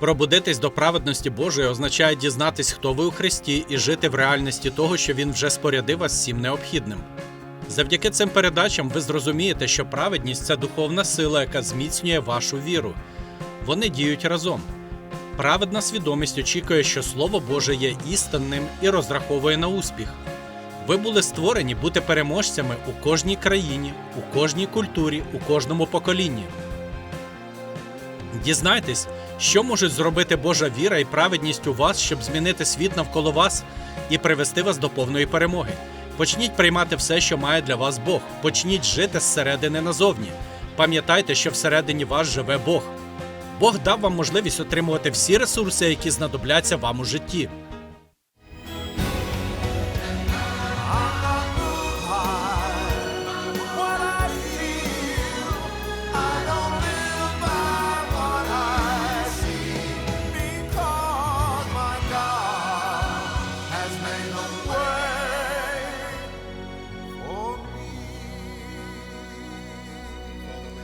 Пробудитись до праведності Божої означає дізнатись, хто ви у Христі, і жити в реальності того, що Він вже спорядив вас всім необхідним. Завдяки цим передачам ви зрозумієте, що праведність це духовна сила, яка зміцнює вашу віру. Вони діють разом. Праведна свідомість очікує, що Слово Боже є істинним і розраховує на успіх. Ви були створені бути переможцями у кожній країні, у кожній культурі, у кожному поколінні. Дізнайтесь, що можуть зробити Божа віра і праведність у вас, щоб змінити світ навколо вас і привести вас до повної перемоги. Почніть приймати все, що має для вас Бог. Почніть жити зсередини назовні. Пам'ятайте, що всередині вас живе Бог. Бог дав вам можливість отримувати всі ресурси, які знадобляться вам у житті.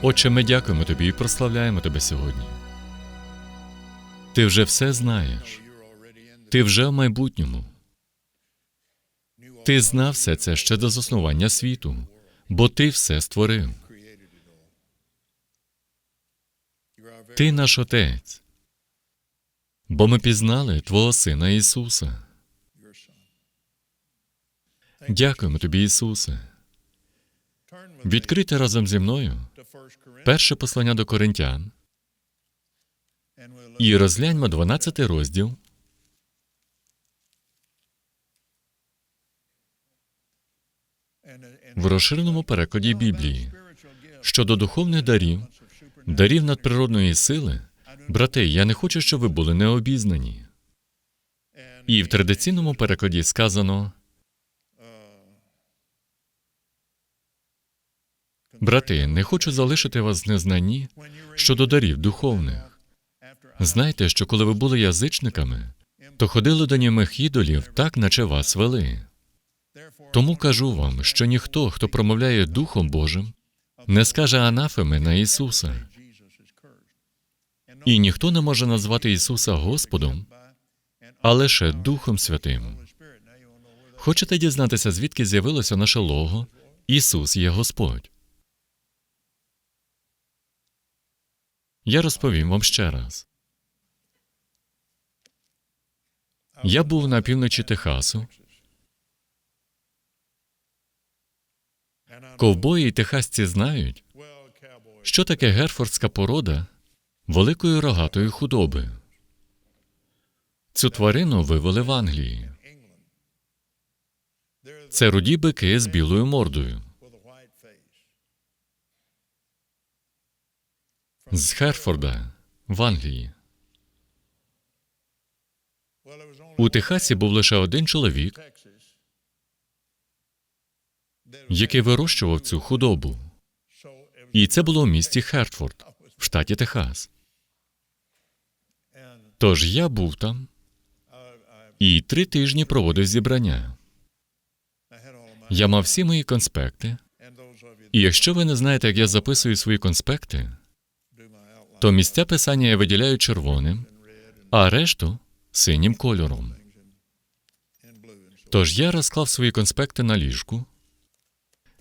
Отче, ми дякуємо тобі і прославляємо тебе сьогодні. Ти вже все знаєш. Ти вже в майбутньому. Ти знав все це ще до заснування світу, бо ти все створив. Ти наш Отець, бо ми пізнали Твого Сина Ісуса. Дякуємо тобі, Ісусе. Відкрити разом зі мною перше послання до Коринтян і розгляньмо 12 розділ. В розширеному перекладі Біблії щодо духовних дарів, дарів надприродної сили, брати, я не хочу, щоб ви були необізнані. І в традиційному перекладі сказано Брати, не хочу залишити вас в незнанні щодо дарів духовних. Знайте, що коли ви були язичниками, то ходили до німих ідолів, так наче вас вели. Тому кажу вам, що ніхто, хто промовляє Духом Божим, не скаже анафеми на Ісуса. І ніхто не може назвати Ісуса Господом, а лише Духом Святим. Хочете дізнатися, звідки з'явилося наше лого? Ісус є Господь. Я розповім вам ще раз. Я був на півночі Техасу. Ковбої і техасці знають, що таке герфордська порода великої рогатої худоби. Цю тварину вивели в Англії. Це руді бики з білою мордою. З Херфорда в Англії. У Техасі був лише один чоловік, який вирощував цю худобу. І це було в місті Хертфорд, в штаті Техас. Тож я був там і три тижні проводив зібрання. Я мав всі мої конспекти, і якщо ви не знаєте, як я записую свої конспекти, то місця писання я виділяю червоним, а решту синім кольором. Тож я розклав свої конспекти на ліжку,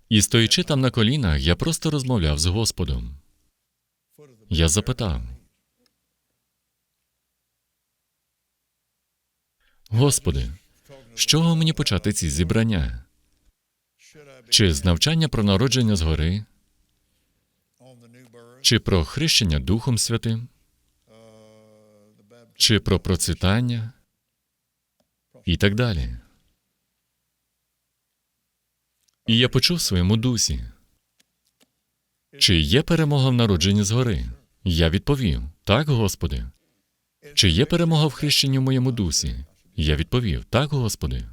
і, стоячи там на колінах, я просто розмовляв з Господом. Я запитав: Господи, з чого мені почати ці зібрання? Чи з навчання про народження згори, чи про хрещення Духом Святим, чи про процвітання і так далі. І я почув в своєму дусі. Чи є перемога в народженні згори? Я відповів: Так, Господи. Чи є перемога в хрещенні в моєму дусі? Я відповів: Так, Господи.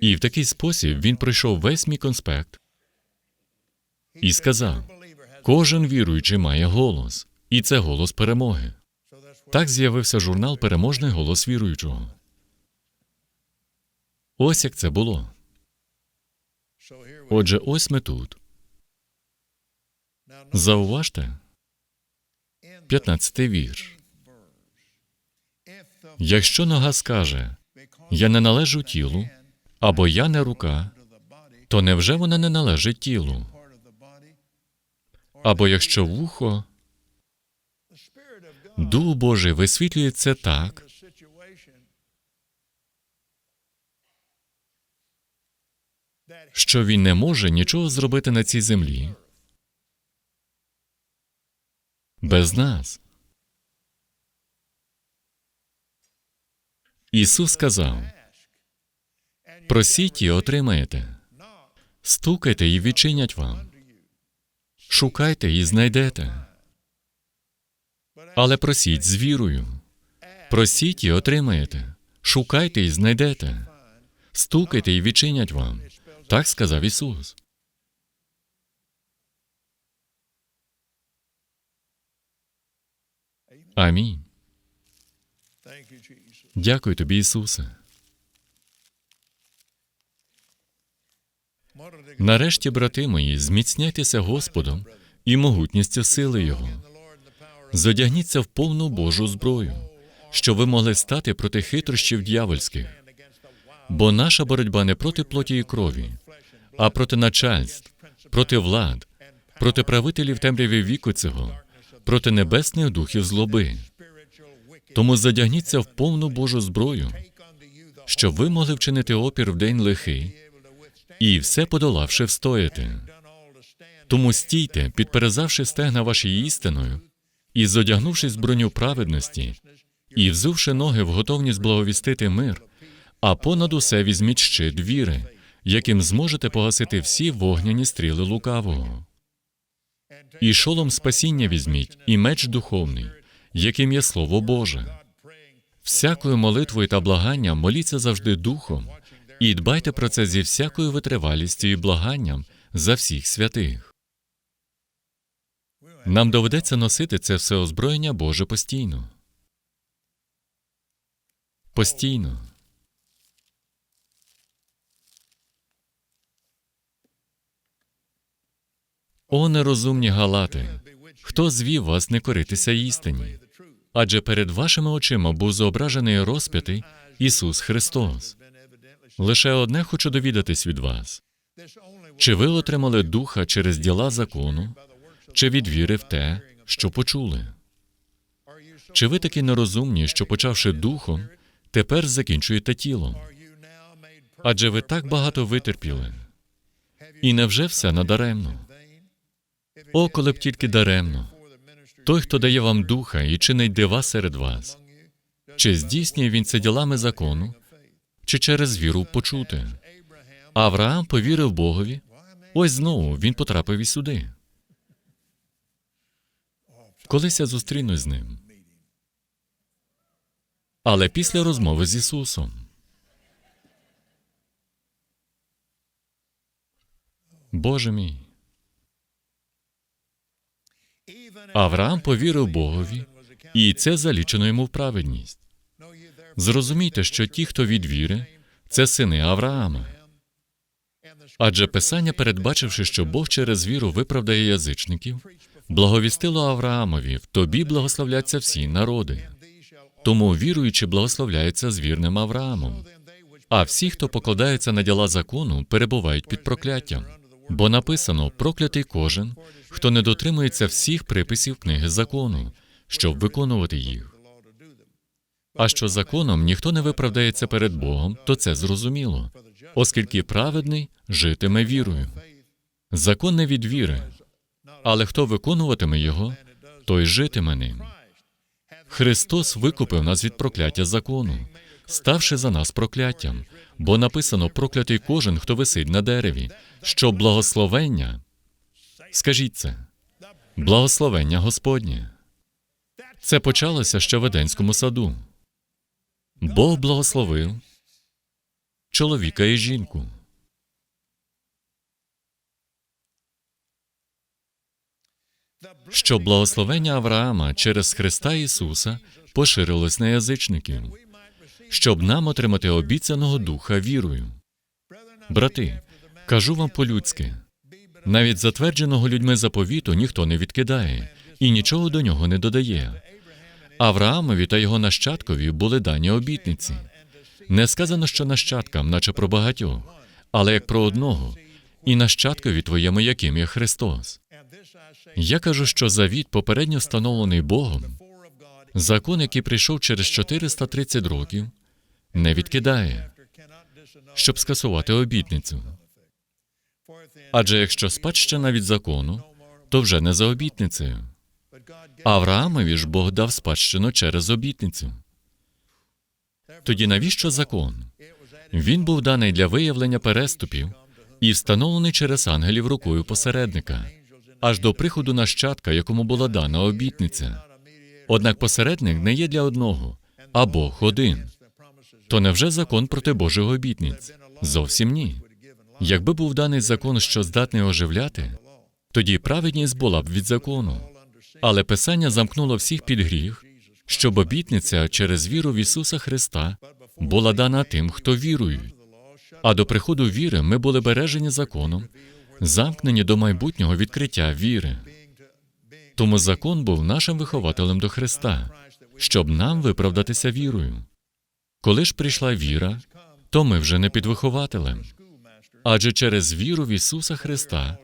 І в такий спосіб він пройшов весь мій конспект і сказав: кожен віруючий має голос, і це голос перемоги. Так з'явився журнал Переможний голос віруючого. Ось як це було. Отже, ось ми тут. Зауважте, 15 вірш. Якщо нога скаже, я не належу тілу, або я не рука, то невже вона не належить тілу? Або якщо вухо, Дух Божий висвітлює це так, що він не може нічого зробити на цій землі без нас. Ісус сказав: просіть і отримаєте, стукайте і відчинять вам, шукайте і знайдете. Але просіть з вірою. Просіть і отримаєте, шукайте і знайдете, стукайте і відчинять вам. Так сказав Ісус. Амінь. Дякую тобі, Ісусе. Нарешті, брати мої, зміцняйтеся Господом і могутністю сили Його. Зодягніться в повну Божу зброю, щоб ви могли стати проти хитрощів дьявольських. Бо наша боротьба не проти плоті і крові, а проти начальств, проти влад, проти правителів темряві віку цього, проти небесних духів злоби. Тому задягніться в повну Божу зброю, щоб ви могли вчинити опір в день лихий і все подолавши встояти. Тому стійте, підперезавши стегна ваші істиною, і зодягнувшись броню праведності, і взувши ноги в готовність благовістити мир, а понад усе візьміть щит віри, яким зможете погасити всі вогняні стріли лукавого. І шолом спасіння візьміть, і меч духовний, яким є Слово Боже. Всякою молитвою та благанням моліться завжди духом, і дбайте про це зі всякою витривалістю і благанням за всіх святих. Нам доведеться носити це все озброєння Боже постійно. Постійно. О, нерозумні галати! Хто звів вас не коритися істині? Адже перед вашими очима був зображений розп'ятий Ісус Христос. Лише одне хочу довідатись від вас. Чи ви отримали духа через діла закону, чи від віри в те, що почули? Чи ви такі нерозумні, що, почавши духом, тепер закінчуєте тілом? Адже ви так багато витерпіли. І невже все надаремно? О, коли б тільки даремно. Той, хто дає вам духа і чинить дива серед вас, чи здійснює він це ділами закону, чи через віру почути? Авраам повірив Богові. Ось знову він потрапив і сюди. Колись я зустрінусь з ним. Але після розмови з Ісусом. Боже мій. Авраам повірив Богові, і це залічено йому в праведність. Зрозумійте, що ті, хто від віри, це сини Авраама. Адже Писання, передбачивши, що Бог через віру виправдає язичників, благовістило Авраамові, в тобі благословляться всі народи. Тому віруючи благословляється з вірним Авраамом. А всі, хто покладається на діла закону, перебувають під прокляттям. Бо написано проклятий кожен, хто не дотримується всіх приписів книги закону, щоб виконувати їх. А що законом ніхто не виправдається перед Богом, то це зрозуміло, оскільки праведний житиме вірою. Закон не від віри, але хто виконуватиме його, той житиме ним. Христос викупив нас від прокляття закону, ставши за нас прокляттям, бо написано проклятий кожен, хто висить на дереві, що благословення. Скажіть це, благословення Господнє. Це почалося ще в Еденському саду. Бог благословив чоловіка і жінку. Щоб благословення Авраама через Христа Ісуса поширилось на язичників, щоб нам отримати обіцяного духа вірою. Брати, кажу вам по-людськи, Навіть затвердженого людьми заповіту ніхто не відкидає і нічого до нього не додає. Авраамові та його нащадкові були дані обітниці. Не сказано, що нащадкам, наче про багатьох, але як про одного, і нащадкові твоєму, яким є Христос. Я кажу, що завіт, попередньо встановлений Богом, закон, який прийшов через 430 років, не відкидає, щоб скасувати обітницю. Адже якщо спадщина від закону, то вже не за обітницею. Авраамові ж Бог дав спадщину через обітницю. Тоді навіщо закон? Він був даний для виявлення переступів і встановлений через ангелів рукою посередника, аж до приходу нащадка, якому була дана обітниця. Однак посередник не є для одного, а Бог один. То невже закон проти Божих обітниць? Зовсім ні. Якби був даний закон, що здатний оживляти, тоді праведність була б від закону. Але Писання замкнуло всіх під гріх, щоб обітниця через віру в Ісуса Христа була дана тим, хто вірують. А до приходу віри ми були бережені законом, замкнені до майбутнього відкриття віри. Тому закон був нашим вихователем до Христа, щоб нам виправдатися вірою. Коли ж прийшла віра, то ми вже не під вихователем. Адже через віру в Ісуса Христа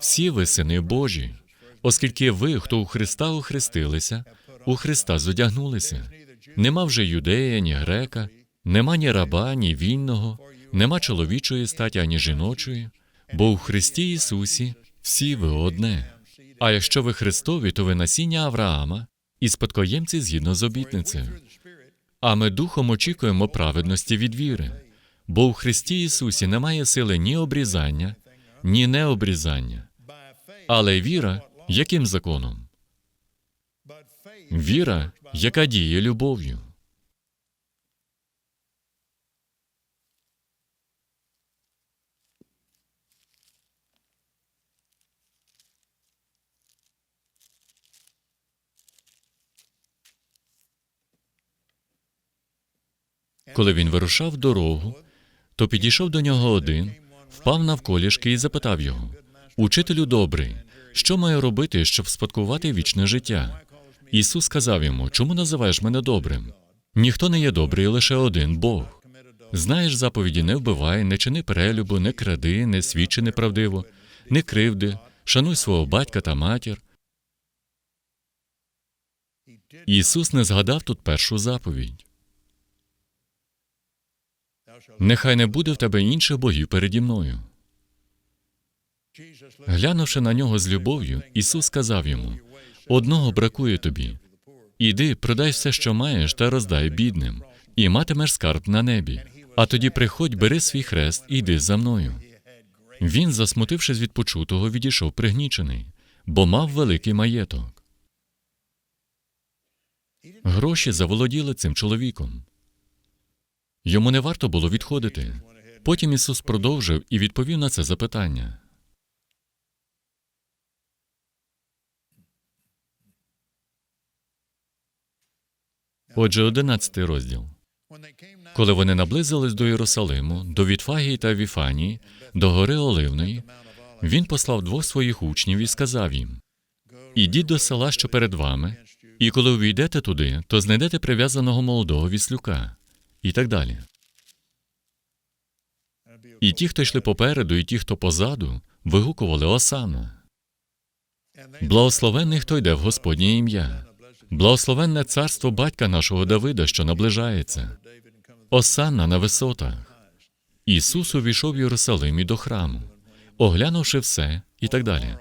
всі ви сини Божі, оскільки ви, хто у Христа охрестилися, у Христа зодягнулися. Нема вже юдея, ні грека, нема ні раба, ні вільного, нема чоловічої статі, ані жіночої, бо у Христі Ісусі всі ви одне. А якщо ви Христові, то ви насіння Авраама і спадкоємці згідно з обітницею. А ми духом очікуємо праведності від віри, бо у Христі Ісусі немає сили ні обрізання, ні необрізання. Але віра яким законом? Віра, яка діє любов'ю. Коли він вирушав дорогу, то підійшов до нього один, впав навколішки і запитав його: Учителю добрий, що маю робити, щоб спадкувати вічне життя? Ісус сказав йому: Чому називаєш мене добрим? Ніхто не є добрий, лише один Бог. Знаєш заповіді не вбивай, не чини перелюбу, не кради, не свідчи неправдиво, не кривди, шануй свого батька та матір. Ісус не згадав тут першу заповідь. Нехай не буде в тебе інших богів переді мною. Глянувши на нього з любов'ю, Ісус сказав йому: одного бракує тобі. Іди, продай все, що маєш, та роздай бідним, і матимеш скарб на небі. А тоді приходь, бери свій хрест і йди за мною. Він, засмутившись від почутого, відійшов пригнічений, бо мав великий маєток. Гроші заволоділи цим чоловіком. Йому не варто було відходити. Потім Ісус продовжив і відповів на це запитання. Отже, одинадцятий розділ. Коли вони наблизились до Єрусалиму, до Вітфагії та Віфанії, до гори Оливної, він послав двох своїх учнів і сказав їм: Ідіть до села, що перед вами, і коли увійдете туди, то знайдете прив'язаного молодого віслюка, і так далі. І ті, хто йшли попереду, і ті, хто позаду, вигукували Осана. Благословенний, хто йде в Господнє ім'я. Благословенне царство батька нашого Давида, що наближається. Осанна на висотах. Ісус увійшов в Єрусалим і до храму, оглянувши все і так далі.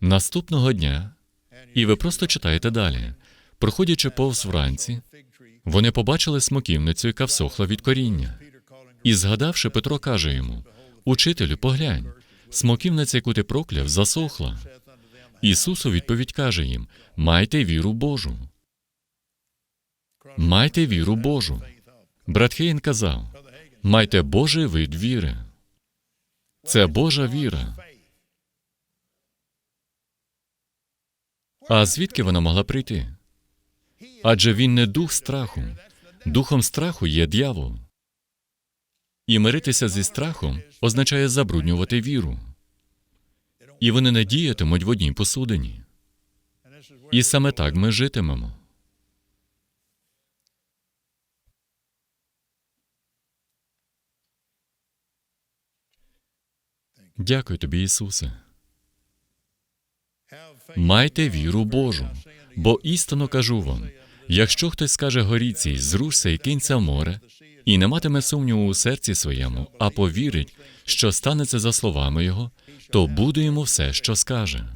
Наступного дня, і ви просто читаєте далі, проходячи повз вранці, вони побачили смоківницю, яка всохла від коріння. І згадавши, Петро каже йому: Учителю, поглянь, смоківниця, яку ти прокляв, засохла. Ісус у відповідь каже їм: Майте віру Божу. Майте віру Божу. Брат Хейн казав: Майте Божий вид віри. Це Божа віра. А звідки вона могла прийти? Адже він не дух страху. Духом страху є дьявол. І миритися зі страхом означає забруднювати віру. І вони не діятимуть в одній посудині. І саме так ми житимемо. Дякую тобі, Ісусе. Майте віру Божу, бо істинно кажу вам: якщо хтось скаже горіці, зрушся і кинься в море, і не матиме сумніву у серці своєму, а повірить, що станеться за словами його, то буде йому все, що скаже.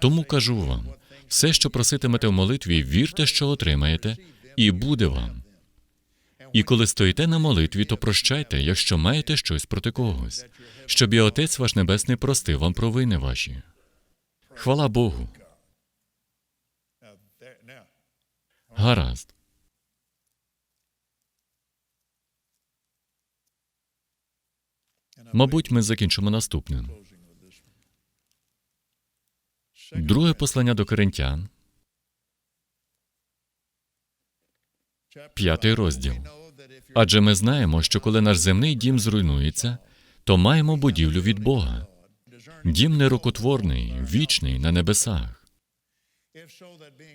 Тому кажу вам: все, що проситимете в молитві, вірте, що отримаєте, і буде вам. І коли стоїте на молитві, то прощайте, якщо маєте щось проти когось, щоб і Отець ваш Небесний простив вам провини ваші. Хвала Богу. Гаразд. Мабуть, ми закінчимо наступним. Друге послання до Коринтян, п'ятий розділ. Адже ми знаємо, що коли наш земний дім зруйнується, то маємо будівлю від Бога. Дім нерукотворний, вічний на небесах.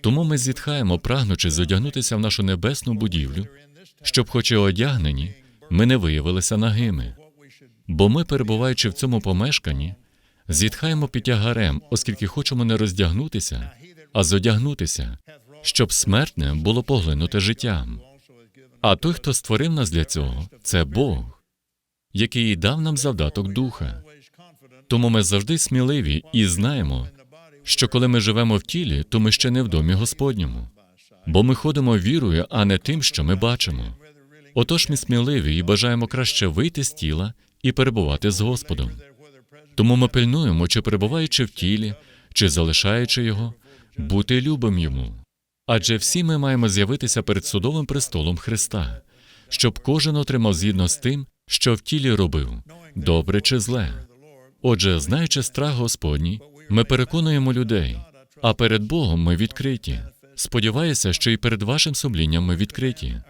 Тому ми зітхаємо, прагнучи зодягнутися в нашу небесну будівлю, щоб, хоч і одягнені, ми не виявилися нагими. Бо ми, перебуваючи в цьому помешканні, зітхаємо під тягарем, оскільки хочемо не роздягнутися, а зодягнутися, щоб смертне було поглинуте життям. А той, хто створив нас для цього, це Бог, який дав нам завдаток духа. Тому ми завжди сміливі і знаємо, що коли ми живемо в тілі, то ми ще не в домі Господньому, бо ми ходимо вірою, а не тим, що ми бачимо. Отож ми сміливі і бажаємо краще вийти з тіла і перебувати з Господом. Тому ми пильнуємо, чи перебуваючи в тілі, чи залишаючи його, бути любим йому. Адже всі ми маємо з'явитися перед судовим престолом Христа, щоб кожен отримав згідно з тим, що в тілі робив, добре чи зле. Отже, знаючи страх Господній, ми переконуємо людей, а перед Богом ми відкриті. Сподіваюся, що і перед вашим сумлінням ми відкриті.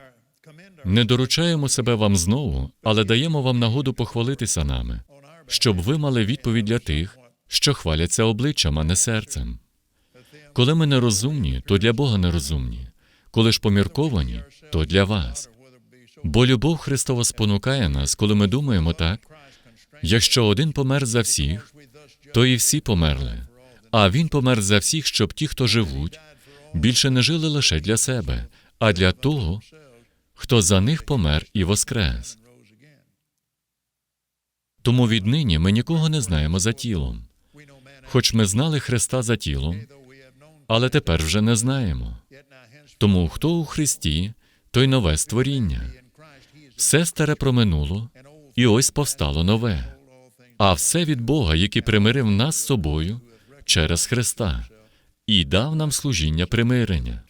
Не доручаємо себе вам знову, але даємо вам нагоду похвалитися нами, щоб ви мали відповідь для тих, що хваляться обличчям, а не серцем. Коли ми нерозумні, то для Бога нерозумні. Коли ж помірковані, то для вас. Бо любов Христова спонукає нас, коли ми думаємо так, якщо один помер за всіх, то і всі померли. А він помер за всіх, щоб ті, хто живуть, більше не жили лише для себе, а для того, хто за них помер і воскрес. Тому віднині ми нікого не знаємо за тілом. Хоч ми знали Христа за тілом, але тепер вже не знаємо. Тому хто у Христі, той нове створіння. Все старе проминуло, і ось повстало нове. А все від Бога, який примирив нас з собою через Христа, і дав нам служіння примирення.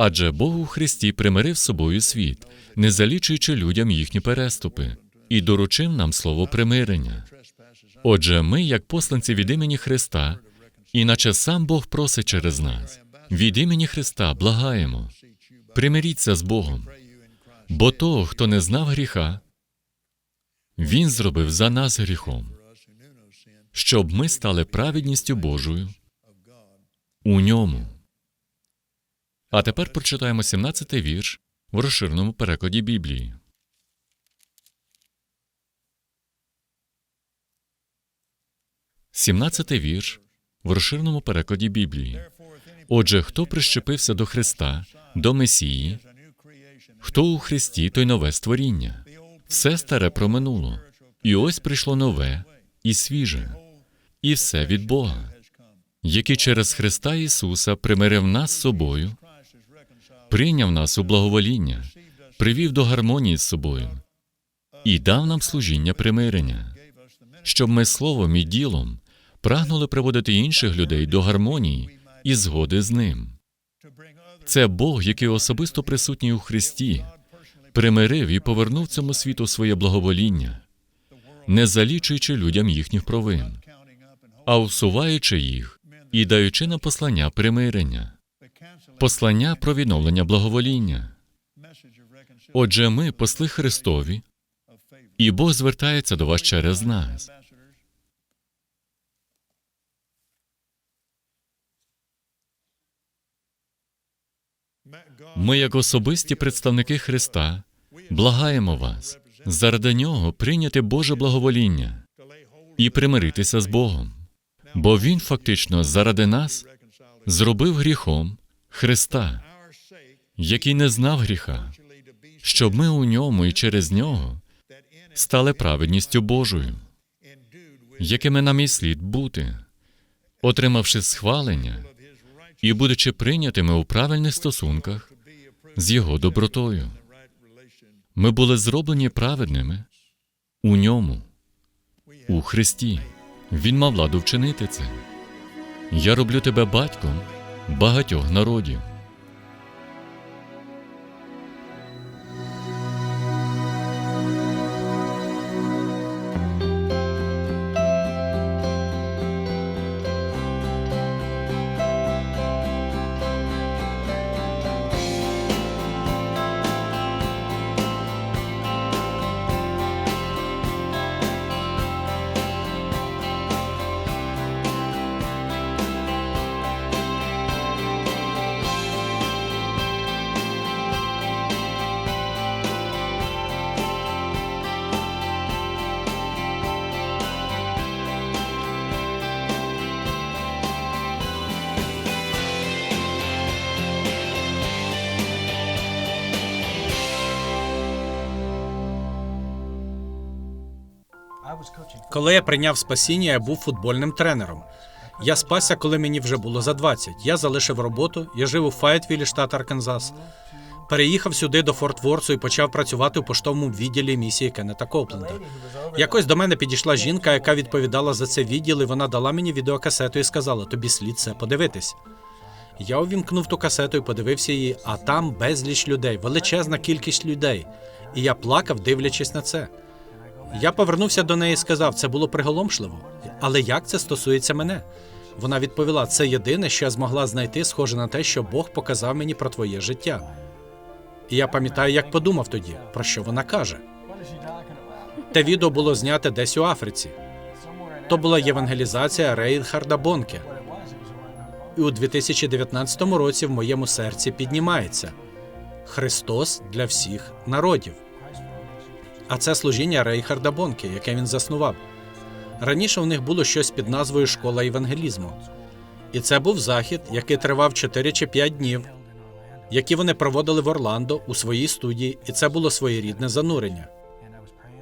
Адже Бог у Христі примирив з собою світ, не залічуючи людям їхні переступи, і доручив нам слово примирення. Отже, ми, як посланці від імені Христа, іначе сам Бог просить через нас. Від імені Христа благаємо, примиріться з Богом, бо того, хто не знав гріха, Він зробив за нас гріхом, щоб ми стали праведністю Божою у ньому. А тепер прочитаємо 17-й вірш в розширеному перекладі Біблії. Сімнадцятий вірш в розширеному перекладі Біблії. Отже, хто прищепився до Христа, до Месії, хто у Христі, той нове створіння. Все старе проминуло, і ось прийшло нове і свіже, і все від Бога, який через Христа Ісуса примирив нас з собою, прийняв нас у благовоління, привів до гармонії з собою і дав нам служіння примирення, щоб ми словом і ділом прагнули приводити інших людей до гармонії і згоди з ним. Це Бог, який особисто присутній у Христі, примирив і повернув цьому світу своє благовоління, не залічуючи людям їхніх провин, а усуваючи їх і даючи на послання примирення, послання про відновлення благовоління. Отже, ми посли Христові, і Бог звертається до вас через нас. Ми, як особисті представники Христа, благаємо вас заради нього прийняти Боже благовоління і примиритися з Богом, бо Він фактично заради нас зробив гріхом Христа, який не знав гріха, щоб ми у ньому і через нього стали праведністю Божою, якими нам і слід бути, отримавши схвалення і будучи прийнятими у правильних стосунках з Його добротою. Ми були зроблені праведними у ньому, у Христі. Він мав владу вчинити це. Я роблю тебе батьком багатьох народів. Коли я прийняв спасіння, я був футбольним тренером. Я спасся, коли мені вже було за 20. Я залишив роботу, я жив у Файтвілі, штат Арканзас. Переїхав сюди до Форт Ворсу і почав працювати у поштовому відділі місії Кеннета Копленда. Якось до мене підійшла жінка, яка відповідала за це відділ, і вона дала мені відеокасету і сказала: тобі слід це подивитись. Я увімкнув ту касету і подивився її, а там безліч людей, величезна кількість людей. І я плакав, дивлячись на це. Я повернувся до неї і сказав, це було приголомшливо. Але як це стосується мене? Вона відповіла: це єдине, що я змогла знайти, схоже на те, що Бог показав мені про твоє життя. І я пам'ятаю, як подумав тоді, про що вона каже. Те відео було знято десь у Африці. То була євангелізація Рейнхарда Бонке. І у 2019 році в моєму серці піднімається Христос для всіх народів. А це служіння Рейхарда Бонке, яке він заснував. Раніше у них було щось під назвою Школа евангелізму. І це був захід, який тривав 4 чи 5 днів, які вони проводили в Орландо у своїй студії, і це було своєрідне занурення.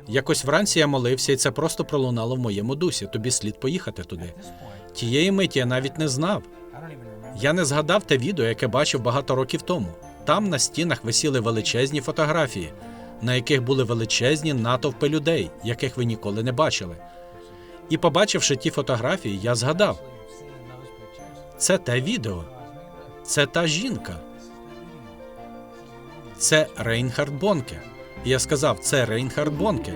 Якось вранці я молився, і це просто пролунало в моєму дусі. Тобі слід поїхати туди. Тієї миті я навіть не знав. Я не згадав те відео, яке бачив багато років тому. Там на стінах висіли величезні фотографії, на яких були величезні натовпи людей, яких ви ніколи не бачили. І побачивши ті фотографії, я згадав: це те відео, це та жінка. Це Рейнхард Бонке. І я сказав, це Рейнхард Бонке.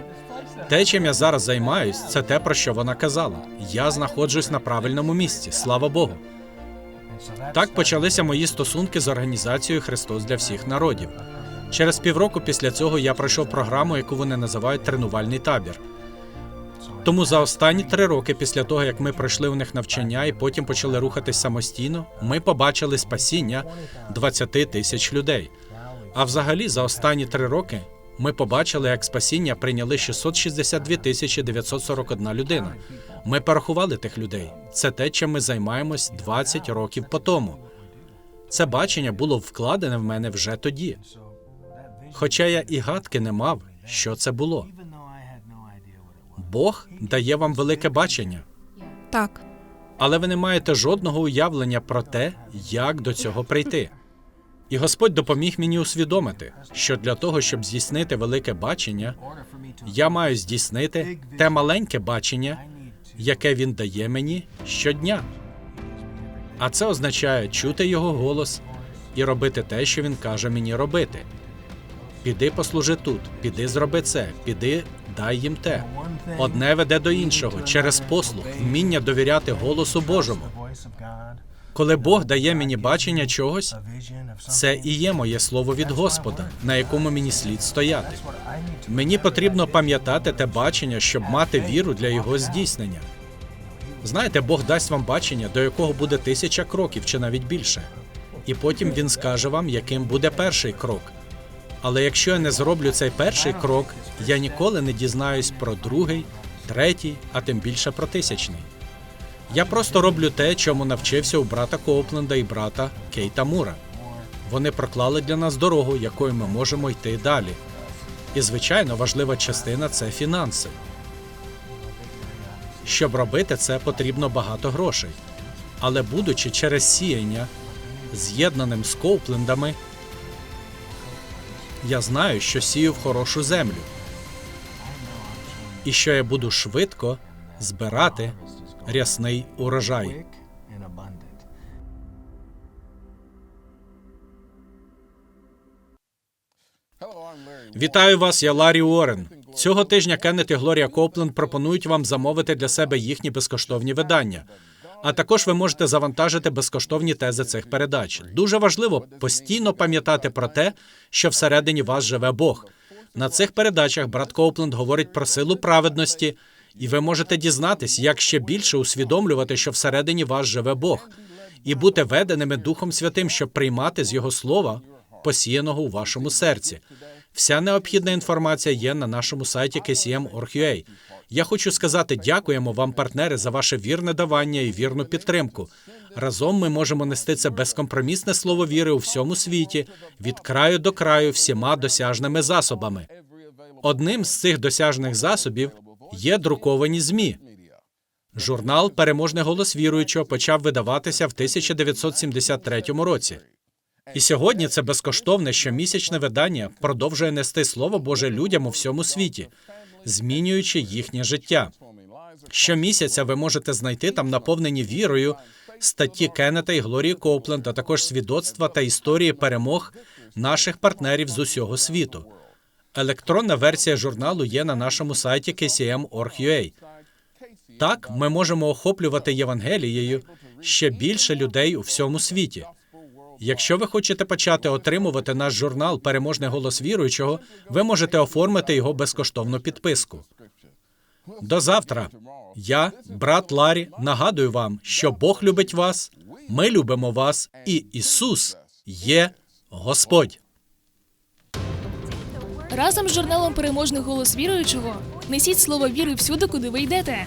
Те, чим я зараз займаюсь, це те, про що вона казала. Я знаходжусь на правильному місці, слава Богу. Так почалися мої стосунки з організацією Христос для всіх народів. Через півроку після цього я пройшов програму, яку вони називають тренувальний табір. Тому за останні три роки після того, як ми пройшли у них навчання і потім почали рухатись самостійно, ми побачили спасіння 20 тисяч людей. А взагалі, за останні три роки ми побачили, як спасіння прийняли 662 тисячі 941 людина. Ми порахували тих людей. Це те, чим ми займаємось 20 років по тому. Це бачення було вкладене в мене вже тоді. Хоча я і гадки не мав, що це було. Бог дає вам велике бачення, Так, але ви не маєте жодного уявлення про те, як до цього прийти. І Господь допоміг мені усвідомити, що для того, щоб здійснити велике бачення, я маю здійснити те маленьке бачення, яке він дає мені щодня. А це означає чути його голос і робити те, що він каже мені робити. Піди послужи тут, піди зроби це, піди дай їм те. Одне веде до іншого через послух, вміння довіряти голосу Божому. Коли Бог дає мені бачення чогось, це і є моє слово від Господа, на якому мені слід стояти. Мені потрібно пам'ятати те бачення, щоб мати віру для його здійснення. Знаєте, Бог дасть вам бачення, до якого буде тисяча кроків чи навіть більше. і потім він скаже вам, яким буде перший крок. Але якщо я не зроблю цей перший крок, я ніколи не дізнаюсь про другий, третій, а тим більше про тисячний. Я просто роблю те, чому навчився у брата Коупленда і брата Кейта Мура. Вони проклали для нас дорогу, якою ми можемо йти далі. І, звичайно, важлива частина це фінанси. Щоб робити це, потрібно багато грошей. Але будучи через сіяння, з'єднаним з Коуплендами, я знаю, що сію в хорошу землю. І що я буду швидко збирати рясний урожай. Вітаю вас, я Ларі Уоррен. Цього тижня Кеннет і Глорія Копленд пропонують вам замовити для себе їхні безкоштовні видання. А також ви можете завантажити безкоштовні тези цих передач. Дуже важливо постійно пам'ятати про те, що всередині вас живе Бог. На цих передачах брат Коупленд говорить про силу праведності, і ви можете дізнатись, як ще більше усвідомлювати, що всередині вас живе Бог, і бути веденими Духом Святим, щоб приймати з Його слова, посіяного у вашому серці. Вся необхідна інформація є на нашому сайті kcm.org.ua. Я хочу сказати дякуємо вам, партнери, за ваше вірне давання і вірну підтримку. Разом ми можемо нести це безкомпромісне слово віри у всьому світі, від краю до краю, всіма досяжними засобами. Одним з цих досяжних засобів є друковані ЗМІ. Журнал Переможний голос віруючого почав видаватися в 1973 році. І сьогодні це безкоштовне щомісячне видання продовжує нести слово Боже людям у всьому світі, змінюючи їхнє життя. Щомісяця ви можете знайти там наповнені вірою статті Кеннета і Глорії Коупленд, а також свідоцтва та історії перемог наших партнерів з усього світу. Електронна версія журналу є на нашому сайті kcm.org.ua. Так, ми можемо охоплювати Євангелією ще більше людей у всьому світі. Якщо ви хочете почати отримувати наш журнал Переможний голос віруючого, ви можете оформити його безкоштовну підписку. До завтра. Я, брат Ларі, нагадую вам, що Бог любить вас, ми любимо вас, і Ісус є Господь. Разом з журналом Переможний голос віруючого несіть слово віри всюди, куди ви йдете.